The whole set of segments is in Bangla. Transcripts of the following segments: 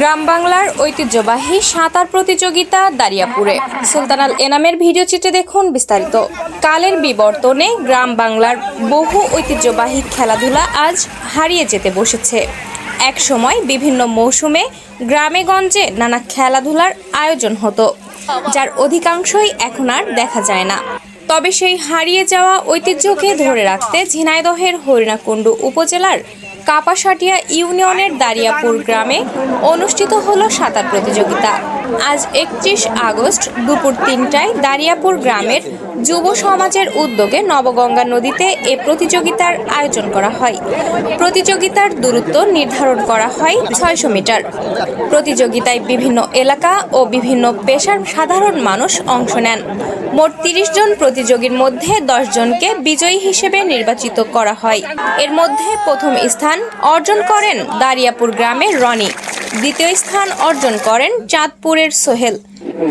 গ্রাম বাংলার ঐতিহ্যবাহী সাঁতার প্রতিযোগিতা দারিয়াপুরে। সুলতানাল এনামের ভিডিও চিত্রে দেখুন বিস্তারিত। কালের বিবর্তনে গ্রাম বাংলার বহু ঐতিহ্যবাহী খেলাধুলা আজ হারিয়ে যেতে বসেছে। এক সময় বিভিন্ন মৌসুমে গ্রামে গঞ্জে নানা খেলাধুলার আয়োজন হতো, যার অধিকাংশই এখন আর দেখা যায় না। তবে সেই হারিয়ে যাওয়া ঐতিহ্যকে ধরে রাখতে ঝিনাইদহের হরিণাকুণ্ডু উপজেলার কাপাসাটিয়া ইউনিয়নের দারিয়াপুর গ্রামে অনুষ্ঠিত হলো সাঁতার প্রতিযোগিতা। আজ একত্রিশ আগস্ট দুপুর তিনটায় দারিয়াপুর গ্রামের যুব সমাজের উদ্যোগে নবগঙ্গা নদীতে এ প্রতিযোগিতার আয়োজন করা হয়। প্রতিযোগিতার দূরত্ব নির্ধারণ করা হয় ছয়শো মিটার। প্রতিযোগিতায় বিভিন্ন এলাকা ও বিভিন্ন পেশার সাধারণ মানুষ অংশ নেন। মোট তিরিশ জন প্রতিযোগীর মধ্যে দশ জনকে বিজয়ী হিসেবে নির্বাচিত করা হয়। এর মধ্যে প্রথম স্থান অর্জন করেন দারিয়াপুর গ্রামের রনি। দ্বিতীয় স্থান অর্জন করেন চাঁদপুরের সোহেল।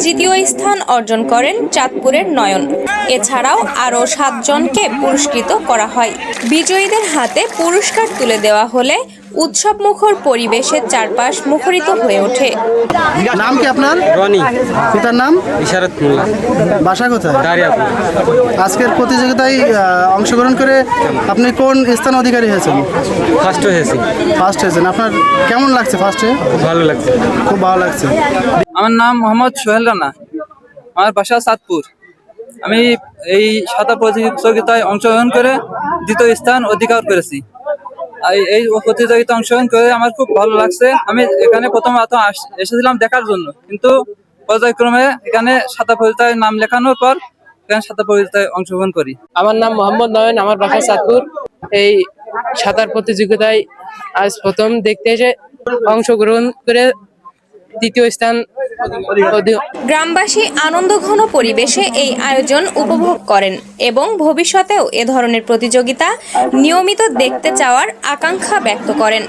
তৃতীয় স্থান অর্জন করেন চাঁদপুরের নয়ন। এছাড়াও আরও সাতজনকে পুরস্কৃত করা হয়। বিজয়ীদের হাতে পুরস্কার তুলে দেওয়া হলে উৎসব মুখর পরিবেশের চারপাশ মুখরিত হয়ে ওঠে। নাম কি আপনার? রনি। পিতার নাম? ইশারত মোল্লা। বাসা কোথায়? দারিয়াপুর আজকের প্রতিযোগিতায় অংশগ্রহণ করে আপনি কোন স্থান অধিকারী হয়েছেন? ফার্স্ট হয়েছি। ফার্স্ট হয়েছেন। আপনার কেমন লাগছে ফার্স্টে ভালো লাগছে। খুব ভালো লাগছে। আমার নাম মোহাম্মদ সোহেল রানা। আমার বাসা সাতপুর। আমি এই সাঁতার প্রতিযোগিতায় অংশগ্রহণ করে দ্বিতীয় স্থান অধিকার করেছি। এই প্রতিযোগিতায় অংশগ্রহণ করে আমার খুব ভালো লাগছে। আমি এখানে প্রথম এত এসেছিলাম দেখার জন্য। কিন্তু পর্যায়ক্রমে এখানে সাঁতার প্রতিযোগিতায় নাম লেখানোর পর এখানে সাঁতার প্রতিযোগিতায় অংশগ্রহণ করি। আমার নাম মোহাম্মদ নয়ন, আমার বাসা চাঁদপুর। এই সাঁতার প্রতিযোগিতায় আজ প্রথম দেখতে এসে অংশগ্রহণ করে তৃতীয় স্থান গ্রামবাসী আনন্দঘন পরিবেশে এই আয়োজন উপভোগ করেন এবং ভবিষ্যতেও এ ধরনের প্রতিযোগিতা নিয়মিত দেখতে চাওয়ার আকাঙ্ক্ষা ব্যক্ত করেন।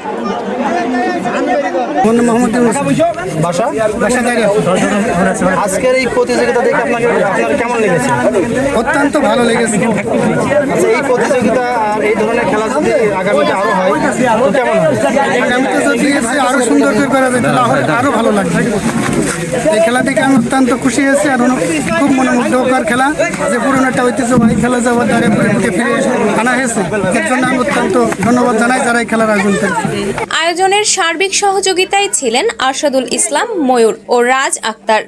আজকের এই প্রতিযোগিতা দেখে আপনাকে আপনার কেমন লেগেছে? অত্যন্ত ভালো লেগেছে। আচ্ছা এই প্রতিযোগিতা আর এই ধরনের খেলা যদি আগামীতে আরও হয় কেমন হয় আগামীতে যদি আরও সুন্দর করে করা যায় তাহলে আরো- আরও ভালো লাগবে। এই খেলা দেখে আমি অত্যন্ত খুশি হয়েছি আর খুব মনোমুগ্ধকর খেলা। যে পুরনো একটা ঐতিহ্যবাহী খেলা যাওয়ার দ্বারা ফিরে আনা হয়েছে, এর জন্য আমি অত্যন্ত ধন্যবাদ জানাই যারা এই খেলার আয়োজন করেছে। আয়োজনের সার্বিক সহযোগিতায় ছিলেন আরশাদুল ইসলাম, ময়ূর ও রাজ আক্তার।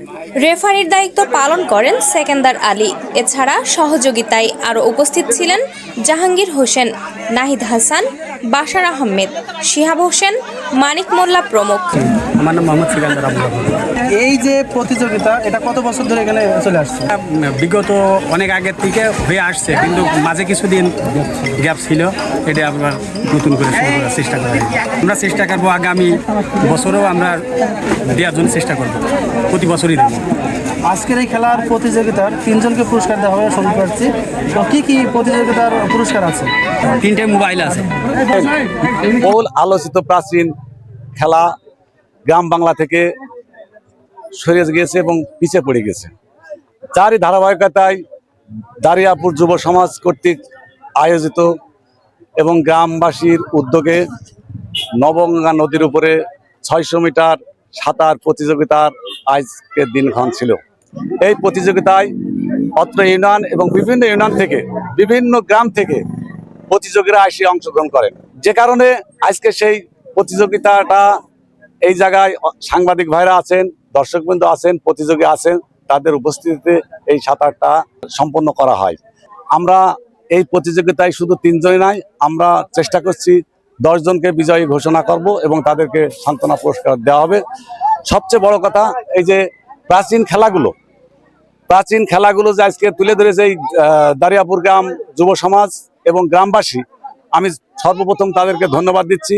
রেফারির দায়িত্ব পালন করেন সেকেন্দার আলী। এছাড়া সহযোগিতায় আরও উপস্থিত ছিলেন জাহাঙ্গীর হোসেন, নাহিদ হাসান, বাশার আহমেদ, শিহাব হোসেন, মানিক মোল্লা প্রমুখ। আমার নাম মোহাম্মদ সিকান্দার আবু এই যে প্রতিযোগিতা এটা কত বছর ধরে এখানে চলে আসছে? বিগত অনেক আগের থেকে হয়ে আসছে কিন্তু মাঝে কিছুদিন গ্যাপ ছিল এটা আবার নতুন করে শুরু করার চেষ্টা করা। আমরা চেষ্টা করব আগামী বছরও আমরা দেওয়ার জন্য চেষ্টা করব প্রতি বছরই দেবো। আজকের এই খেলার প্রতিযোগিতার তিনজনকে পুরস্কার দেওয়া হবে শুনতে পাচ্ছি তো কি কি প্রতিযোগিতার পুরস্কার আছে? তিনটে মোবাইল আছে। বহুল আলোচিত প্রাচীন খেলা গ্রাম বাংলা থেকে সরে গেছে এবং পিছিয়ে পড়ে গেছে। তারই ধারাবাহিকতায় দারিয়াপুর যুব সমাজ কর্তৃক আয়োজিত এবং গ্রামবাসীর উদ্যোগে নবগঙ্গা নদীর উপরে ছয়শো মিটার সাঁতার প্রতিযোগিতার আজকের দিনক্ষণ ছিল। এই প্রতিযোগিতায় অত্র ইউনিয়ন এবং বিভিন্ন ইউনিয়ন থেকে, বিভিন্ন গ্রাম থেকে প্রতিযোগীরা এসে অংশগ্রহণ করেন। যে কারণে আজকে সেই প্রতিযোগিতাটা এই জায়গায় সাংবাদিক ভাইরা আছেন, দর্শকবৃন্দ আছেন, প্রতিযোগী আছেন, তাদের উপস্থিতিতে এই সাঁতারটা সম্পন্ন করা হয়। আমরা এই প্রতিযোগিতায় শুধু তিনজনই নাই, আমরা চেষ্টা করছি দশজনকে বিজয়ী ঘোষণা করব এবং তাদেরকে সান্ত্বনা পুরস্কার দেওয়া হবে। সবচেয়ে বড় কথা, এই যে প্রাচীন খেলাগুলো প্রাচীন খেলাগুলো যে আজকে তুলে ধরেছে এই দারিয়াপুর গ্রাম যুব সমাজ এবং গ্রামবাসী, আমি সর্বপ্রথম তাদেরকে ধন্যবাদ দিচ্ছি।